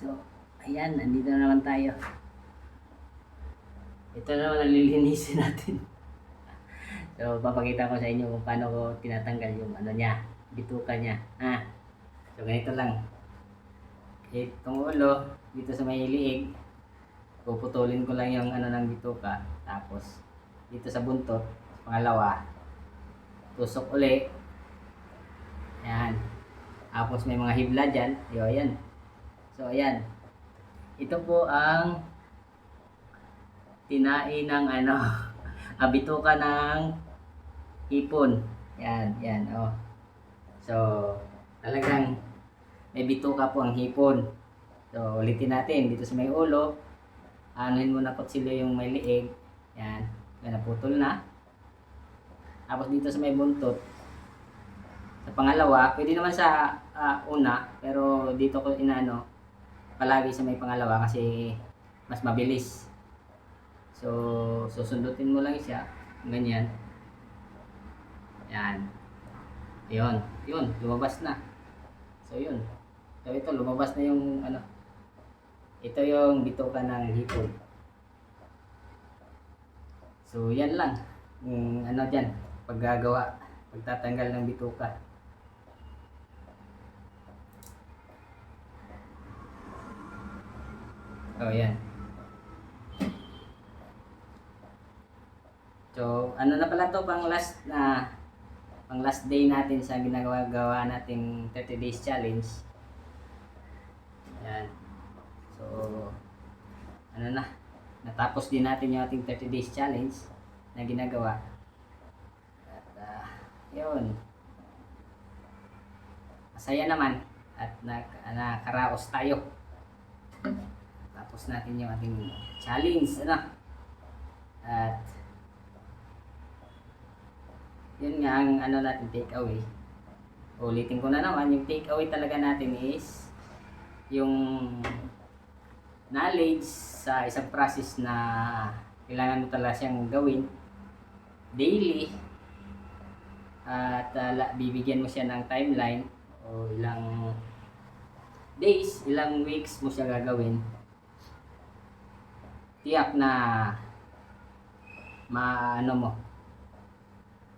So, ayan, nandito na naman tayo. Ito na naman ang lilinisin natin. so, papakita ko sa inyo kung paano ko tinatanggal yung ano niya, bituka niya. Ah, so ganito lang. Itong ulo, dito sa may liig, puputulin ko lang yung ano ng bituka. Tapos, dito sa buntot, pangalawa, tusok uli. Yan. Tapos may mga hibla dyan. Yo, ayan. So, ayan. Ito po ang tinae ng ano, abituka ng ipon. Yan, yan, oh. So, talagang may bituka po ang hipon. So, ulitin natin dito sa may ulo. Anuhin mo na kutsilyo yung may liig. Yan, yan naputol na. Tapos dito sa may buntot, sa pangalawa, pwede naman sa ah, una, pero dito ko inaano, palagi sa may pangalawa kasi mas mabilis. So, susundutin mo lang siya, ganyan. Yan. Ayun, yun, lumabas na. So, yun. So, ito, lumabas na yung, ano, ito yung bituka ng hipon. So, yan lang. Yung, ano dyan, paggagawa, pagtatanggal ng bituka. Oh, yan. So, ano na pala to pang last na pang last day natin sa ginagawa-gawa nating 30 days challenge. Yan. So, ano na, natapos din natin yung ating 30 days challenge na ginagawa. At, ah, yun. Masaya naman at nak nakaraos tayo. Tapos natin yung ating challenge, ano. At, yun nga ang ano natin take away. Ulitin ko na naman, yung take away talaga natin is yung knowledge sa isang process na kailangan mo talaga siyang gawin daily at uh, bibigyan mo siya ng timeline o ilang days, ilang weeks mo siya gagawin tiyak na maano mo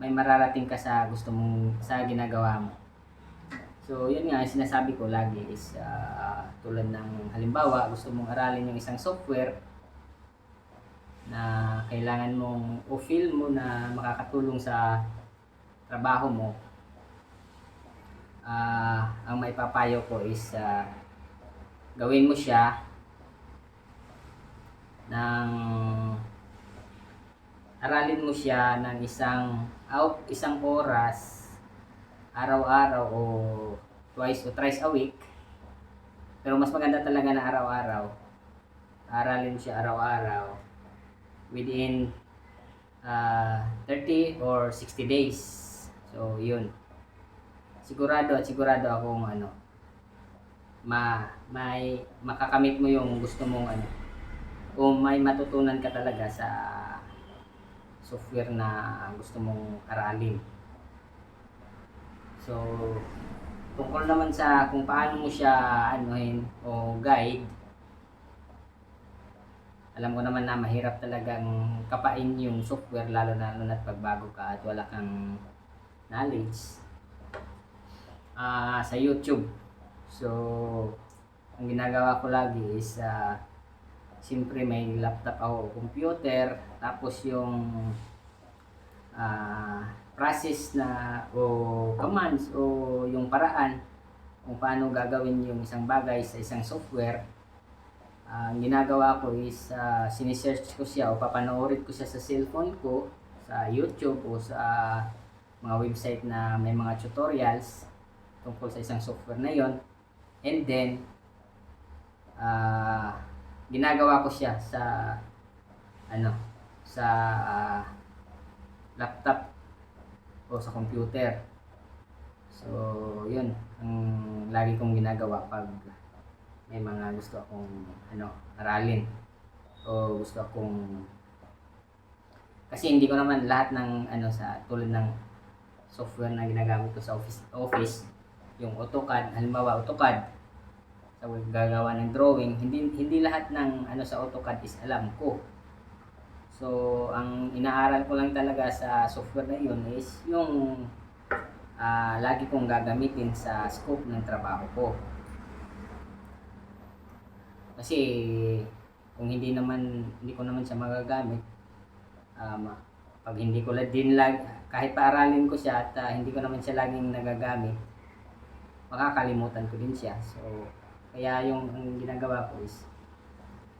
may mararating ka sa gusto mong sa ginagawa mo So, yun nga, sinasabi ko lagi is ah, tulad ng halimbawa, gusto mong aralin yung isang software na kailangan mong o feel mo na makakatulong sa trabaho mo. Ah, ang maipapayo ko is ah, gawin mo siya ng aralin mo siya ng isang out isang oras araw-araw o twice o thrice a week. Pero mas maganda talaga na araw-araw. Aralin siya araw-araw within uh, 30 or 60 days. So, yun. Sigurado at sigurado akong ano, ma may makakamit mo yung gusto mong ano. Kung may matutunan ka talaga sa software na gusto mong aralin. So, tungkol naman sa kung paano mo siya anuhin o guide, alam ko naman na mahirap talagang kapain yung software lalo na lalo na't pagbago ka at wala kang knowledge ah sa YouTube. So, ang ginagawa ko lagi is ah, siyempre may laptop ako computer. Tapos yung ah process na o commands o yung paraan kung paano gagawin yung isang bagay sa isang software Ah, ang ginagawa ko is uh, sinisearch ko siya o papanoorin ko siya sa cellphone ko sa YouTube o sa mga website na may mga tutorials tungkol sa isang software na yon and then ah, ginagawa ko siya sa ano sa ah, laptop o sa computer. So, yun ang lagi kong ginagawa pag may mga gusto akong ano, aralin. O gusto akong kasi hindi ko naman lahat ng ano sa tulad ng software na ginagamit ko sa office office yung AutoCAD. Halimbawa AutoCAD sa gagawa ng drawing, hindi hindi lahat ng ano sa AutoCAD is alam ko. So, ang inaaral ko lang talaga sa software na yun is yung ah, lagi kong gagamitin sa scope ng trabaho ko. Kasi kung hindi naman hindi ko naman siya magagamit um, pag hindi ko la din lag kahit paaralin ko siya at ah, hindi ko naman siya laging nagagamit makakalimutan ko din siya. So, kaya yung ginagawa ko is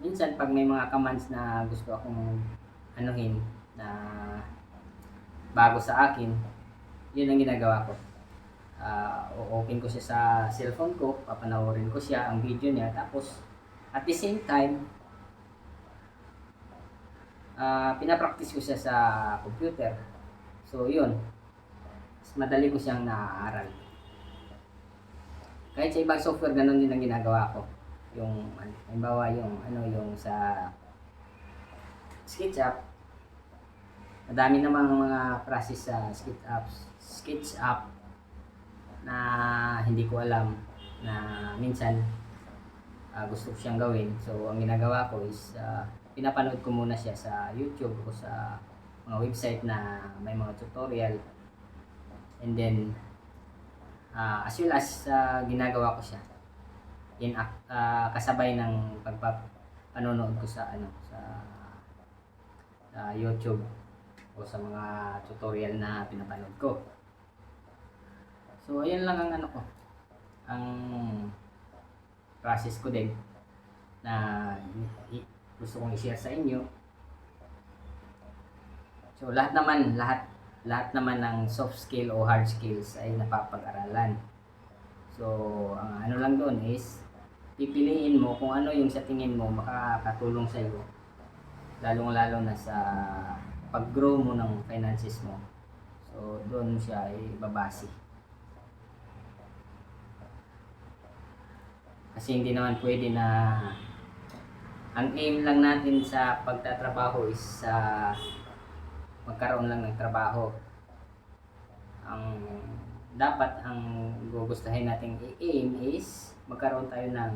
minsan pag may mga commands na gusto akong anuhin na bago sa akin, yun ang ginagawa ko. Ah, o-open ko siya sa cellphone ko, papanoorin ko siya, ang video niya, tapos at the same time, ah pinapractice ko siya sa computer. So, yun. Mas madali ko siyang naaaral. Kahit sa ibang software, ganun din ang ginagawa ko. Yung, ano, halimbawa yung, ano, yung sa SketchUp, madami namang mga process sa SketchUp, SketchUp na hindi ko alam na minsan ah, gusto ko siyang gawin. So, ang ginagawa ko is ah, pinapanood ko muna siya sa YouTube o sa mga website na may mga tutorial. And then, ah, as well as ah, ginagawa ko siya in ah, kasabay ng pagpapanonood ko sa ano sa sa YouTube o sa mga tutorial na pinapanood ko. So, ayan lang ang ano ko. Ang process ko din na gusto kong i-share sa inyo. So, lahat naman, lahat lahat naman ng soft skill o hard skills ay napapag-aralan. So, ang ano lang doon is pipiliin mo kung ano yung sa tingin mo makakatulong sa iyo. Lalong-lalo na sa pag-grow mo ng finances mo. So, doon siya ibabase. Kasi hindi naman pwede na ang aim lang natin sa pagtatrabaho is sa magkaroon lang ng trabaho. Ang dapat ang gugustuhin nating i-aim is magkaroon tayo ng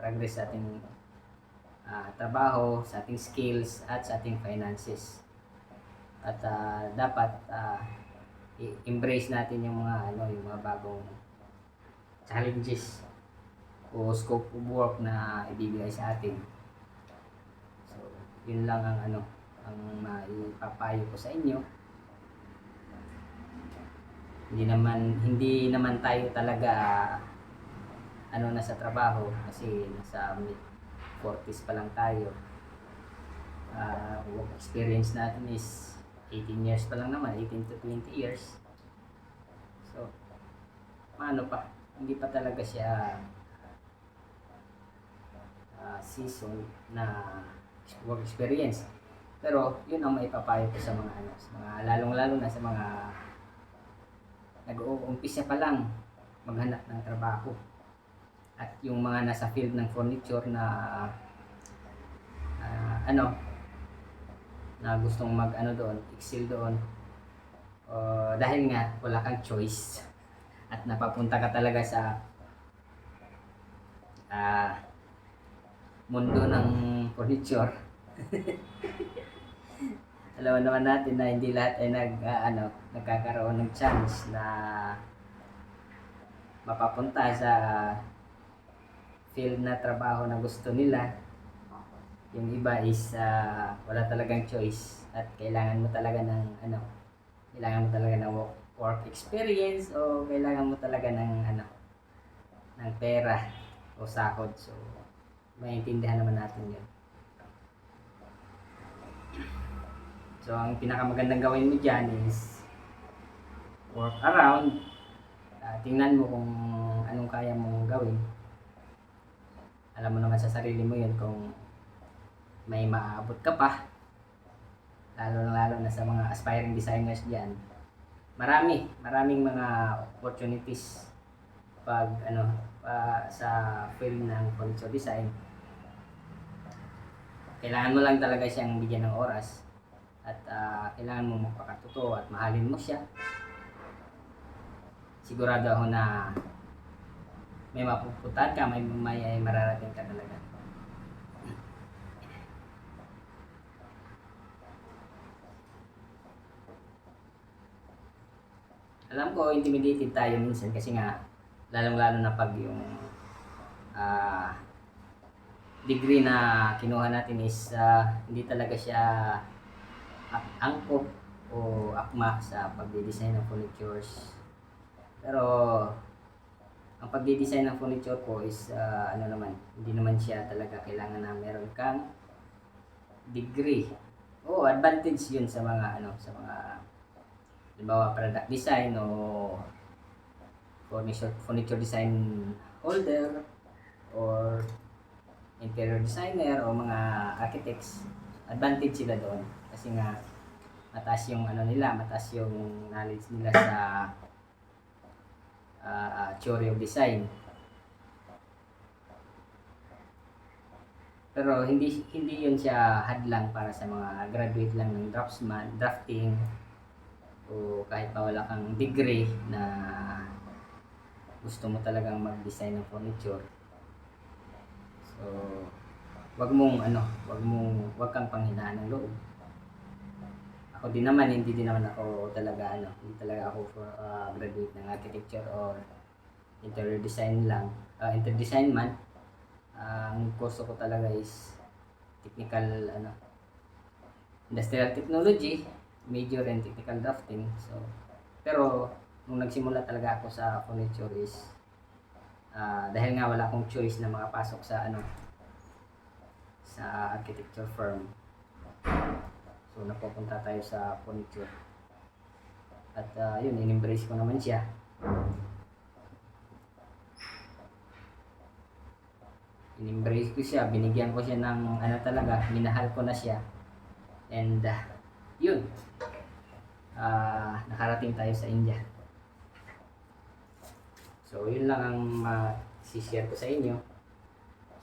progress sa ating ah, trabaho, sa ating skills at sa ating finances. At ah, dapat ah, i-embrace natin yung mga ano, yung mga bagong challenges o scope of work na ibibigay sa atin. So, yun lang ang ano, ang maipapayo ko sa inyo. Hindi naman hindi naman tayo talaga ano na sa trabaho kasi nasa mid 40s pa lang tayo. Ah, work experience natin is 18 years pa lang naman, 18 to 20 years. So, ano pa, hindi pa talaga siya ah, season na work experience. Pero yun ang maipapayo ko sa mga ano, sa mga lalong-lalo na sa mga nag-uumpisa pa lang maghanap ng trabaho. At yung mga nasa field ng furniture na ah, ano na gustong mag ano doon, excel doon. Uh, dahil nga wala kang choice at napapunta ka talaga sa ah mundo ng furniture. Alam naman natin na hindi lahat ay nag ah, ano, nagkakaroon ng chance na mapapunta sa field na trabaho na gusto nila. Yung iba is ah, wala talagang choice at kailangan mo talaga ng ano, kailangan mo talaga ng work, experience o kailangan mo talaga ng ano, ng pera o sahod. So, maintindihan naman natin yun. So, ang pinakamagandang gawin mo dyan is work around. Ah, tingnan mo kung anong kaya mong gawin. Alam mo naman sa sarili mo yun kung may maaabot ka pa. Lalo lalo na sa mga aspiring designers dyan. Marami, maraming mga opportunities pag ano pa sa field ng furniture design. Kailangan mo lang talaga siyang bigyan ng oras at ah, kailangan mo magpakatotoo at mahalin mo siya. Sigurado ako na may mapupuntahan ka, may, may, may mararating ka talaga. Alam ko, intimidated tayo minsan kasi nga, lalong-lalo na pag yung ah, degree na kinuha natin is ah, hindi talaga siya angkop o akma sa pagde-design ng furnitures. Pero ang pagde-design ng furniture ko is ah, ano naman, hindi naman siya talaga kailangan na meron kang degree. Oo, advantage 'yun sa mga ano, sa mga halimbawa product design o furniture furniture design holder or interior designer o mga architects advantage sila doon. Kasi nga mataas yung ano nila mataas yung knowledge nila sa uh, theory of design. Pero hindi hindi yun siya hadlang para sa mga graduate lang ng draftsman drafting o kahit pa wala kang degree na gusto mo talagang mag-design ng furniture. So wag mong ano wag mong wag kang panghinaan ng loob. Ako din naman hindi din naman ako talaga ano hindi talaga ako for uh, graduate ng architecture or interior design lang. Uh, interior design man Ah, ang kurso ko talaga is technical ano industrial technology major in technical drafting. So pero nung nagsimula talaga ako sa furniture is ah, dahil nga wala akong choice na makapasok sa ano sa architecture firm. So napupunta tayo sa furniture. At ah, yun in-embrace ko naman siya. In-embrace ko siya. Binigyan ko siya ng ano talaga minahal ko na siya. And ah, yun. Ah nakarating tayo sa India. So yun lang ang ma-share ko sa inyo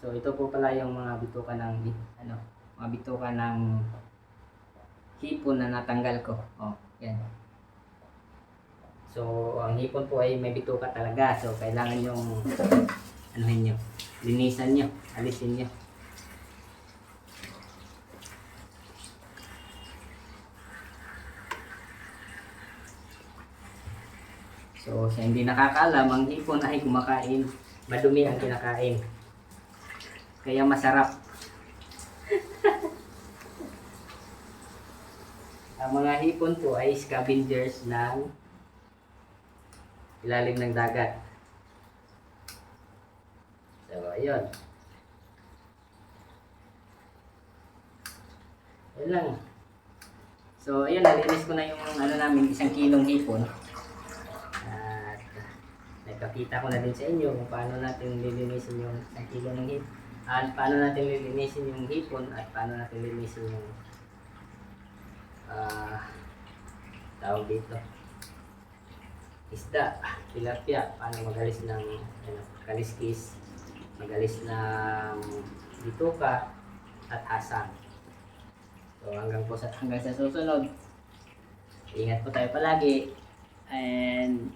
so ito po pala yung mga bituka ng ano mga bituka ng hipon na natanggal ko oh yan so ang hipon po ay may bituka talaga so kailangan yung anuhin nyo linisan nyo alisin nyo So, sa hindi nakakaalam, ang hipon ay kumakain. Madumi ang kinakain. Kaya masarap. ang mga hipon po ay scavengers ng ilalim ng dagat. So, ayun. Ayun lang. So, ayun, nalinis ko na yung ano namin, isang kilong hipon. At nagpakita ko na din sa inyo kung paano natin lilinisin yung isang kilo ng hip. At paano natin lilinisin yung hipon at paano natin lilinisin yung ah tawag dito isda, tilapia, paano magalis ng ano, kaliskis, magalis ng bituka at hasang. So hanggang po sa hanggang sa susunod. Ingat po tayo palagi. And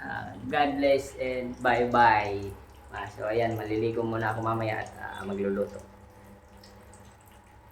uh, God bless and bye-bye. Ah, so ayan, maliligo muna ako mamaya at ah, magluluto.